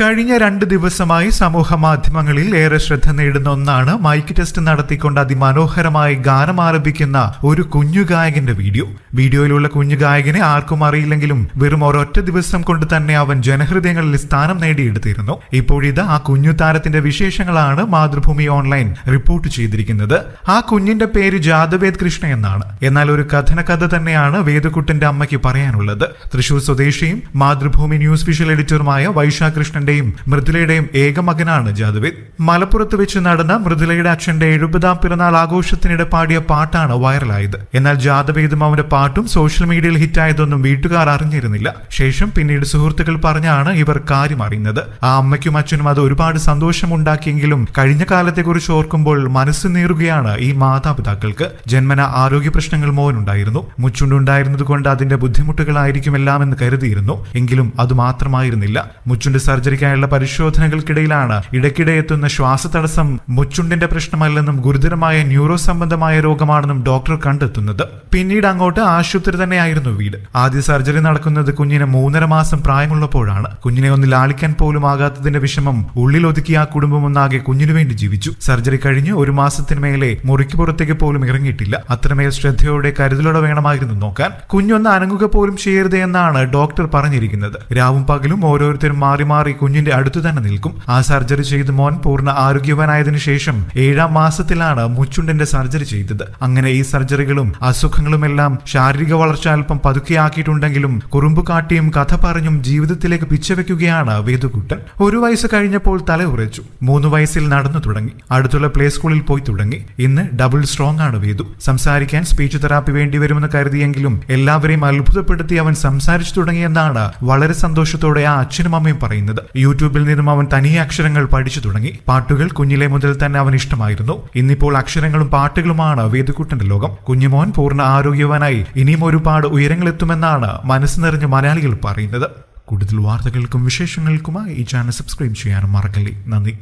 കഴിഞ്ഞ രണ്ട് ദിവസമായി സമൂഹ മാധ്യമങ്ങളിൽ ഏറെ ശ്രദ്ധ നേടുന്ന ഒന്നാണ് മൈക്ക് ടെസ്റ്റ് നടത്തിക്കൊണ്ട് അതിമനോഹരമായി ഗാനം ആരംഭിക്കുന്ന ഒരു കുഞ്ഞു ഗായകന്റെ വീഡിയോ. വീഡിയോയിലുള്ള കുഞ്ഞു ഗായകനെ ആർക്കും അറിയില്ലെങ്കിലും വെറും ഒരൊറ്റ ദിവസം കൊണ്ട് തന്നെ അവൻ ജനഹൃദയങ്ങളിൽ സ്ഥാനം നേടിയെടുത്തിരുന്നു. ഇപ്പോഴിത് ആ കുഞ്ഞു താരത്തിന്റെ വിശേഷങ്ങളാണ് മാതൃഭൂമി ഓൺലൈൻ റിപ്പോർട്ട് ചെയ്തിരിക്കുന്നത്. ആ കുഞ്ഞിന്റെ പേര് ജാദവേദ് കൃഷ്ണ എന്നാണ്. എന്നാൽ ഒരു കഥന കഥ തന്നെയാണ് വേദക്കുട്ടന്റെ അമ്മയ്ക്ക് പറയാനുള്ളത്. തൃശൂർ സ്വദേശിയും മാതൃഭൂമി ന്യൂസ് വിഷ്വൽ എഡിറ്ററുമായ വൈശാഖ കൃഷ്ണന്റെയും മൃദുലയുടെയും ഏക മകനാണ് ജാദവിദ് മലപ്പുറത്ത് വെച്ച് നടന്ന മൃദുലയുടെ അച്ഛന്റെ എഴുപതാം പിറന്നാൾ ആഘോഷത്തിനിടെ പാടിയ പാട്ടാണ് വൈറലായത്. എന്നാൽ ജാദവേദും അവന്റെ പാട്ടും സോഷ്യൽ മീഡിയയിൽ ഹിറ്റായതൊന്നും വീട്ടുകാർ അറിഞ്ഞിരുന്നില്ല. ശേഷം പിന്നീട് സുഹൃത്തുക്കൾ പറഞ്ഞാണ് ഇവർ കാര്യം അറിയുന്നത്. ആ അമ്മയ്ക്കും അച്ഛനും അത് ഒരുപാട് സന്തോഷമുണ്ടാക്കിയെങ്കിലും കഴിഞ്ഞ കാലത്തെക്കുറിച്ച് ഓർക്കുമ്പോൾ മനസ്സ് നീറുകയാണ് ഈ മാതാപിതാക്കൾക്ക്. ജന്മന ആരോഗ്യ പ്രശ്നങ്ങൾ മോനുണ്ടായിരുന്നു. മുച്ചുണ്ടുണ്ടായിരുന്നത് കൊണ്ട് അതിന്റെ ബുദ്ധിമുട്ടുകളായിരിക്കും എല്ലാം എന്ന് കരുതിയിരുന്നു. എങ്കിലും അത് മാത്രമായിരുന്നില്ല. മുച്ചുണ്ട് സർജറിക്കായുള്ള പരിശോധനകൾക്കിടയിലാണ് ഇടയ്ക്കിടെ എത്തുന്ന ശ്വാസതടസ്സം മുച്ചുണ്ടിന്റെ പ്രശ്നമല്ലെന്നും ഗുരുതരമായ ന്യൂറോ സംബന്ധമായ രോഗമാണെന്നും ഡോക്ടർ കണ്ടെത്തുന്നത്. പിന്നീട് അങ്ങോട്ട് ആശുപത്രി തന്നെയായിരുന്നു വീട്. ആദ്യ സർജറി നടക്കുന്നത് കുഞ്ഞിന് മൂന്നര മാസം പ്രായമുള്ളപ്പോഴാണ്. കുഞ്ഞിനെ ഒന്ന് ലാളിക്കാൻ പോലും ആകാത്തതിന്റെ വിഷമം ഉള്ളിലൊതുക്കിയ ആ കുടുംബം ഒന്നാകെ കുഞ്ഞിനു വേണ്ടി ജീവിച്ചു. സർജറി കഴിഞ്ഞ് ഒരു മാസത്തിന് മേലെ മുറിക്ക് പുറത്തേക്ക് പോലും ഇറങ്ങിയിട്ടില്ല. അത്രമേൽ ശ്രദ്ധയോടെ കരുതലോടെ വേണമായിരുന്നു നോക്കാൻ. കുഞ്ഞൊന്ന് അനങ്ങുക പോലും ചെയ്യരുത് എന്നാണ് ഡോക്ടർ പറഞ്ഞിരിക്കുന്നത്. രാവും പകലും ഓരോരുത്തരും മാറി മാറി കുഞ്ഞിന്റെ അടുത്തു തന്നെ നിൽക്കും. ആ സർജറി ചെയ്ത് മോൻ പൂർണ ആരോഗ്യവാനായതിനു ശേഷം ഏഴാം മാസത്തിലാണ് മുച്ചുണ്ടിന്റെ സർജറി ചെയ്തത്. അങ്ങനെ ഈ സർജറികളും അസുഖങ്ങളുമെല്ലാം ശാരീരിക വളർച്ച അല്പം പതുക്കെയാക്കിയിട്ടുണ്ടെങ്കിലും കുറുമ്പ് കാട്ടിയും കഥ പറഞ്ഞും ജീവിതത്തിലേക്ക് പിച്ചവെക്കുകയാണ് വേദുകുട്ടൻ. ഒരു വയസ്സ് കഴിഞ്ഞപ്പോൾ തല ഉറച്ചു. മൂന്ന് വയസ്സിൽ നടന്നു തുടങ്ങി. അടുത്തുള്ള പ്ലേ സ്കൂളിൽ പോയി തുടങ്ങി. ഇന്ന് ഡബിൾ സ്ട്രോങ് ആണ് വേദു. സംസാരിക്കാൻ സ്പീച്ച് തെറാപ്പി വേണ്ടി വരുമെന്ന് കരുതിയെങ്കിലും എല്ലാവരെയും അത്ഭുതപ്പെടുത്തി അവൻ സംസാരിച്ചു തുടങ്ങിയെന്നാണ് വളരെ സന്തോഷത്തോടെ ആ അച്ഛനും അമ്മയും പറയുന്നത്. യൂട്യൂബിൽ നിന്നും അവൻ തനിയെ അക്ഷരങ്ങൾ പഠിച്ചു തുടങ്ങി. പാട്ടുകൾ കുഞ്ഞിലെ മുതൽ തന്നെ അവൻ ഇഷ്ടമായിരുന്നു. ഇന്നിപ്പോൾ അക്ഷരങ്ങളും പാട്ടുകളുമാണ് വേദുക്കുട്ടന്റെ ലോകം. കുഞ്ഞുമോൻ പൂർണ ആരോഗ്യവാനായി ഇനിയും ഒരുപാട് ഉയരങ്ങളെത്തുമെന്നാണ് മനസ്സ് നിറഞ്ഞ മലയാളികൾ പറയുന്നത്. കൂടുതൽ വാർത്തകൾക്കും വിശേഷങ്ങൾക്കുമായി ഈ ചാനൽ സബ്സ്ക്രൈബ് ചെയ്യാനും മറക്കല്ലേ. നന്ദി.